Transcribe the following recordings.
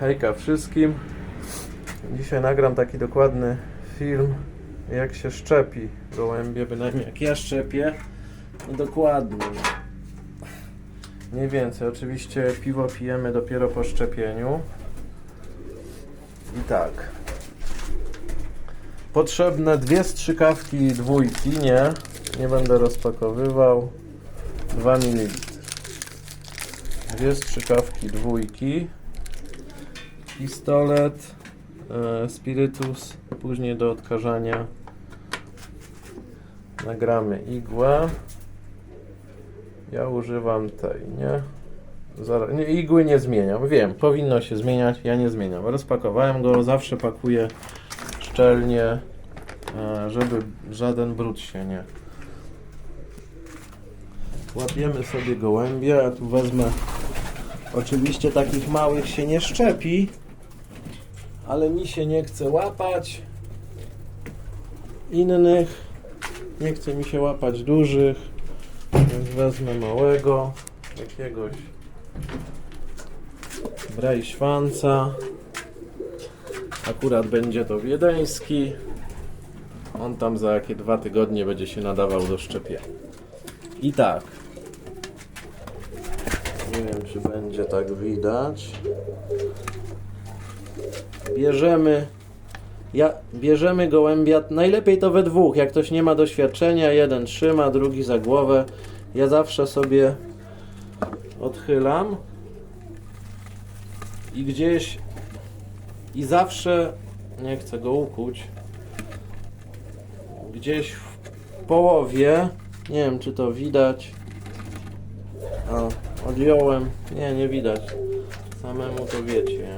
Hejka wszystkim. Dzisiaj nagram taki dokładny film, jak się szczepi gołębie, bynajmniej jak ja szczepię. No dokładnie. Mniej więcej. Oczywiście piwo pijemy dopiero po szczepieniu. I tak. Potrzebne dwie strzykawki dwójki, nie, nie będę rozpakowywał. 2 ml. Dwie strzykawki dwójki. Pistolet, e, spirytus, później do odkażania nagramy igłę. Ja używam tej, nie? Zara- nie, igły nie zmieniam, wiem, powinno się zmieniać, ja nie zmieniam. Rozpakowałem go, zawsze pakuję szczelnie, e, żeby żaden brud się nie. Łapiemy sobie gołębie, ja tu wezmę. Oczywiście takich małych się nie szczepi, ale mi się nie chce łapać innych. Nie chce mi się łapać dużych, więc wezmę małego, jakiegoś brajszwanca. Akurat będzie to wiedeński. On tam za jakie dwa tygodnie będzie się nadawał do szczepienia. I tak. Nie wiem, czy będzie tak widać. Bierzemy. Ja, bierzemy gołębia. Najlepiej to we dwóch. Jak ktoś nie ma doświadczenia, jeden trzyma, drugi za głowę. Ja zawsze sobie odchylam i gdzieś i zawsze nie chcę go ukuć. Gdzieś w połowie, nie wiem czy to widać. O, odjąłem. Nie, nie widać. Samemu to wiecie.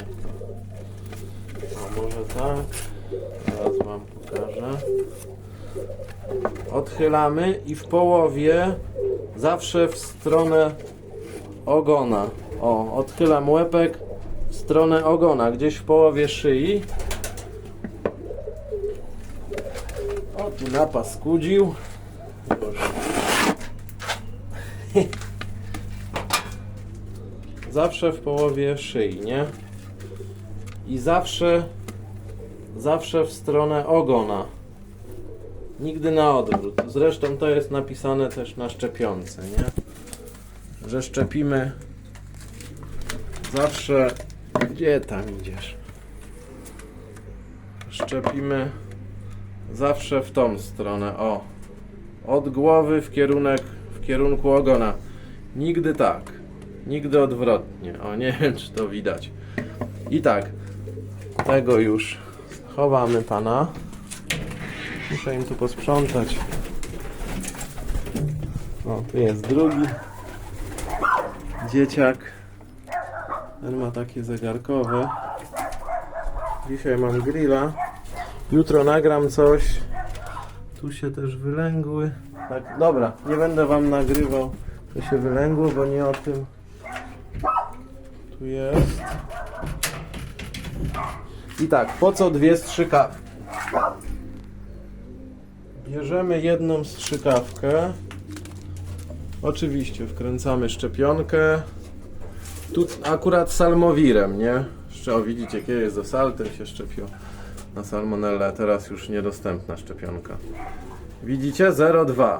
O, może tak. Teraz wam pokażę. Odchylamy i w połowie zawsze w stronę ogona. O, odchylam łepek w stronę ogona, gdzieś w połowie szyi. O, tu napas skudził. Boże. Zawsze w połowie szyi, nie? I zawsze, zawsze w stronę ogona. Nigdy na odwrót. Zresztą to jest napisane też na szczepionce, nie? Że szczepimy zawsze. Gdzie tam idziesz? Szczepimy zawsze w tą stronę. O. Od głowy w kierunek, w kierunku ogona. Nigdy tak. Nigdy odwrotnie. O, nie wiem, czy to widać. I tak. Tego już chowamy pana. Muszę im tu posprzątać. O, tu jest drugi dzieciak. Ten ma takie zegarkowe. Dzisiaj mam grilla. Jutro nagram coś. Tu się też wylęgły. Tak, dobra, nie będę wam nagrywał. To się wylęgło, bo nie o tym. Tu jest. I tak, po co dwie strzykawki? Bierzemy jedną strzykawkę. Oczywiście wkręcamy szczepionkę. Tu akurat salmowirem, nie? O, widzicie, kiedy jest do saltem się szczepiło na salmonellę. Teraz już niedostępna szczepionka. Widzicie? 0,2.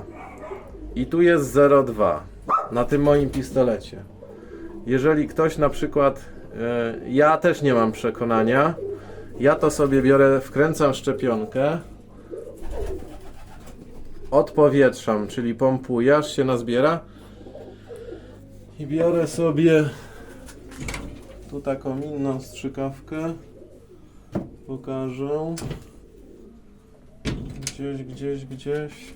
I tu jest 0,2 na tym moim pistolecie. Jeżeli ktoś na przykład, e, ja też nie mam przekonania, ja to sobie biorę, wkręcam szczepionkę, odpowietrzam, czyli pompuję, aż się nazbiera. I biorę sobie tu taką inną strzykawkę, pokażę, gdzieś, gdzieś, gdzieś,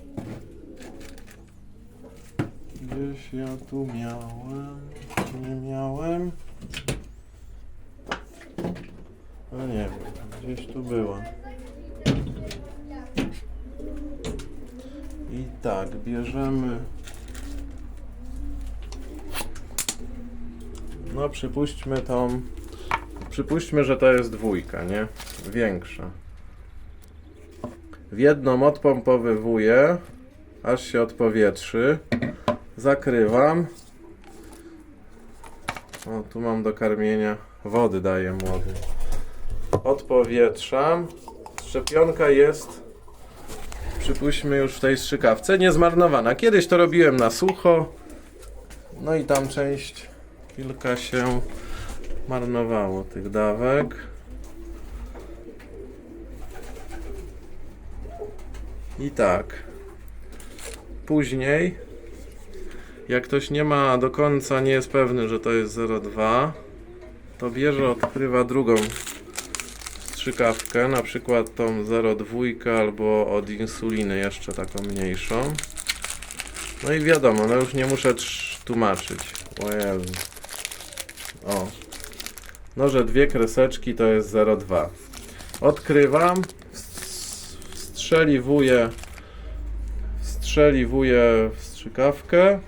gdzieś ja tu miałem, nie miałem, no nie wiem, gdzieś tu była. I tak, bierzemy. No, przypuśćmy tą. Przypuśćmy, że to jest dwójka, nie? Większa. W jedną odpompowywuję, aż się odpowietrzy. Zakrywam. O, tu mam do karmienia. Wody daję młody. Odpowietrzam. Szczepionka jest, przypuśćmy już w tej strzykawce, niezmarnowana. Kiedyś to robiłem na sucho. No i tam część, kilka się marnowało tych dawek. I tak. Później, jak ktoś nie ma do końca, nie jest pewny, że to jest 0,2, to bierze, odkrywa drugą strzykawkę, na przykład tą 0,2 albo od insuliny jeszcze taką mniejszą. No i wiadomo, no już nie muszę tłumaczyć. O. No, że dwie kreseczki to jest 0,2. Odkrywam, wst- wstrzeliwuję, wstrzeliwuję strzykawkę,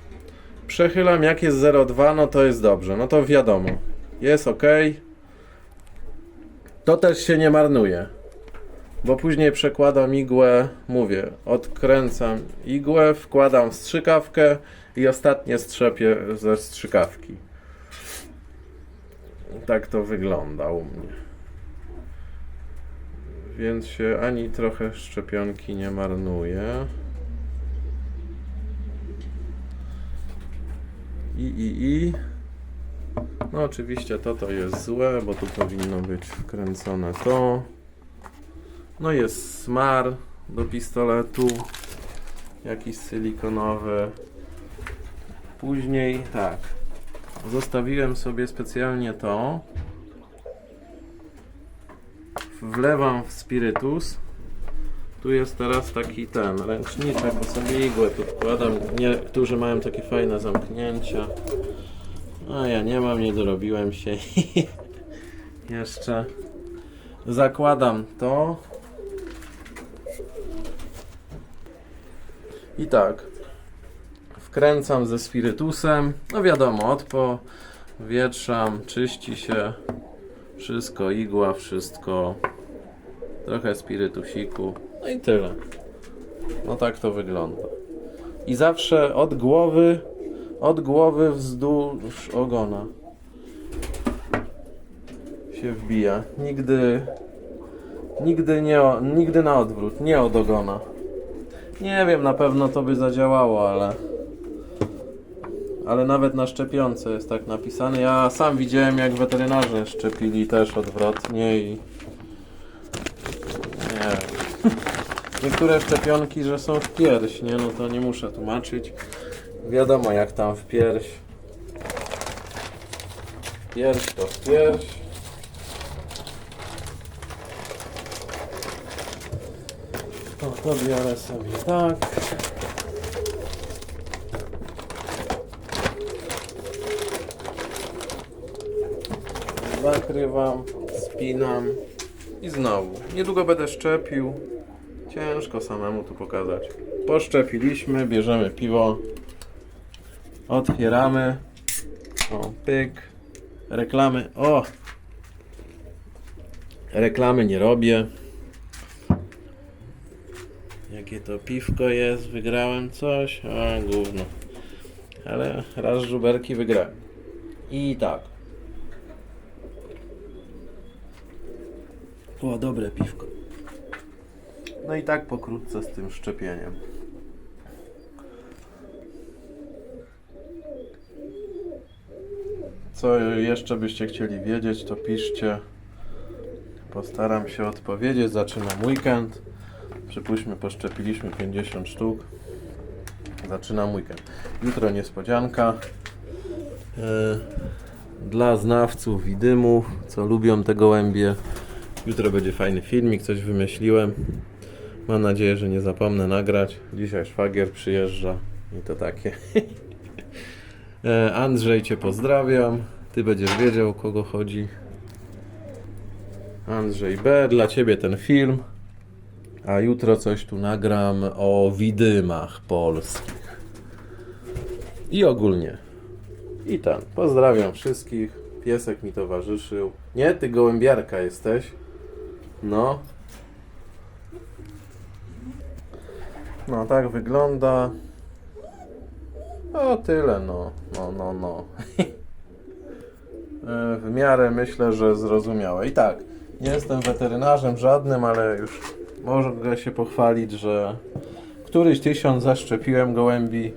przechylam, jak jest 0,2, no to jest dobrze, no to wiadomo, jest ok. To też się nie marnuje, bo później przekładam igłę, mówię, odkręcam igłę, wkładam strzykawkę i ostatnie strzepię ze strzykawki. Tak to wygląda u mnie. Więc się ani trochę szczepionki nie marnuje. I, i, i. No oczywiście to to jest złe, bo tu powinno być wkręcone to. No jest smar do pistoletu. Jakiś silikonowy. Później tak. Zostawiłem sobie specjalnie to. Wlewam w spirytus. Tu jest teraz taki ten ręczniczek, bo sobie igłę tu wkładam. Niektórzy mają takie fajne zamknięcia. A ja nie mam, nie dorobiłem się. Jeszcze zakładam to. I tak. Wkręcam ze spirytusem. No wiadomo, odpowietrzam, czyści się. Wszystko, igła, wszystko. Trochę spirytusiku. No i tyle. No tak to wygląda. I zawsze od głowy, od głowy wzdłuż ogona się wbija. Nigdy, nigdy nie, nigdy na odwrót, nie od ogona. Nie wiem, na pewno to by zadziałało, ale ale nawet na szczepionce jest tak napisane. Ja sam widziałem jak weterynarze szczepili też odwrotnie i nie. Niektóre szczepionki, że są w pierś, nie? No to nie muszę tłumaczyć. Wiadomo jak tam w pierś. Pierś to w pierś. To, to biorę sobie tak. Zakrywam, spinam i znowu. Niedługo będę szczepił. Ciężko samemu tu pokazać. Poszczepiliśmy, bierzemy piwo, otwieramy. O, pyk. Reklamy. O! Reklamy nie robię. Jakie to piwko jest? Wygrałem coś? A, gówno. Ale raz żuberki wygrałem. I tak. Było dobre piwko. No i tak pokrótce z tym szczepieniem. Co jeszcze byście chcieli wiedzieć, to piszcie. Postaram się odpowiedzieć. Zaczynam weekend. Przypuśćmy, poszczepiliśmy 50 sztuk. Zaczynam weekend. Jutro niespodzianka. E, Dla znawców widymów, co lubią te gołębie. Jutro będzie fajny filmik, coś wymyśliłem. Mam nadzieję, że nie zapomnę nagrać. Dzisiaj szwagier przyjeżdża i to takie. E, Andrzej Cię pozdrawiam. Ty będziesz wiedział o kogo chodzi. Andrzej B. Dla Ciebie ten film. A jutro coś tu nagram o widymach polskich. I ogólnie. I ten. Pozdrawiam wszystkich. Piesek mi towarzyszył. Nie, ty gołębiarka jesteś. No. No, tak wygląda. O, tyle, no. No, no, no. e, w miarę myślę, że zrozumiałe. I tak, nie jestem weterynarzem żadnym, ale już mogę się pochwalić, że któryś tysiąc zaszczepiłem gołębi.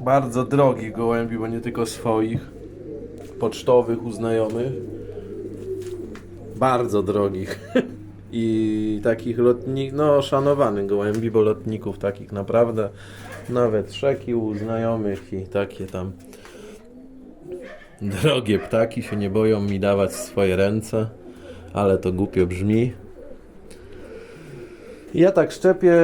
Bardzo drogich gołębi, bo nie tylko swoich, pocztowych, uznajomych. Bardzo drogich. I takich lotników, no szanowanych gołębi, bo lotników takich naprawdę nawet szekił znajomych i takie tam drogie ptaki się nie boją mi dawać swoje ręce, ale to głupio brzmi. Ja tak szczepię,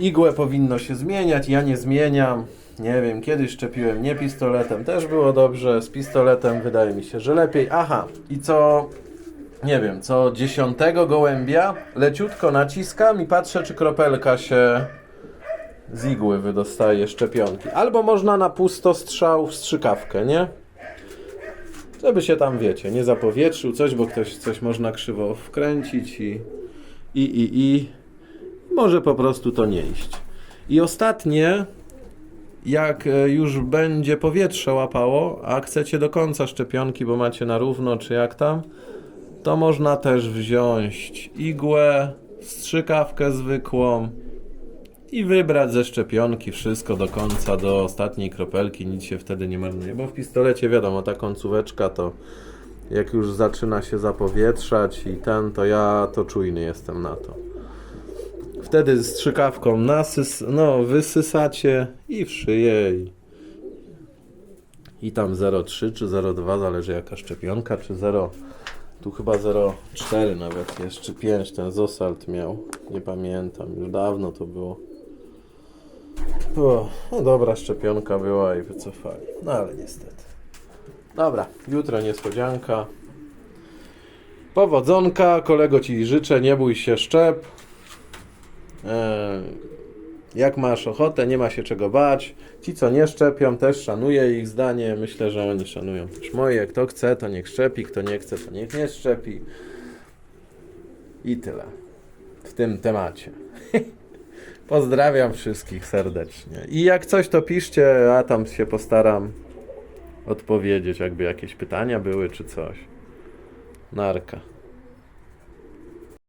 igłę powinno się zmieniać, ja nie zmieniam. Nie wiem, kiedyś szczepiłem nie pistoletem, też było dobrze, z pistoletem wydaje mi się, że lepiej. Aha, i co, nie wiem, co dziesiątego gołębia leciutko naciskam i patrzę, czy kropelka się z igły wydostaje szczepionki. Albo można na pusto strzał w strzykawkę, nie? Żeby się tam, wiecie, nie zapowietrzył coś, bo ktoś coś można krzywo wkręcić i i, i, i może po prostu to nie iść. I ostatnie, jak e, już będzie powietrze łapało, a chcecie do końca szczepionki, bo macie na równo, czy jak tam, to można też wziąć igłę, strzykawkę zwykłą i wybrać ze szczepionki wszystko do końca, do ostatniej kropelki, nic się wtedy nie marnuje, bo w pistolecie wiadomo, ta końcóweczka to jak już zaczyna się zapowietrzać i ten, to ja to czujny jestem na to. Wtedy strzykawką nasys, no, wysysacie i w szyję i, i tam 0,3 czy 0,2, zależy jaka szczepionka, czy 0, tu chyba 0,4 nawet jest, czy 5 ten Zosalt miał, nie pamiętam, już dawno to było. O, no dobra szczepionka była i wycofali, no ale niestety. Dobra, jutro niespodzianka. Powodzonka, kolego ci życzę, nie bój się szczep. Eee, jak masz ochotę, nie ma się czego bać. Ci, co nie szczepią, też szanuję ich zdanie. Myślę, że oni szanują też moje. Kto chce, to niech szczepi, kto nie chce, to niech nie szczepi. I tyle w tym temacie. Pozdrawiam wszystkich serdecznie. I jak coś, to piszcie, a tam się postaram odpowiedzieć, jakby jakieś pytania były czy coś. Narka.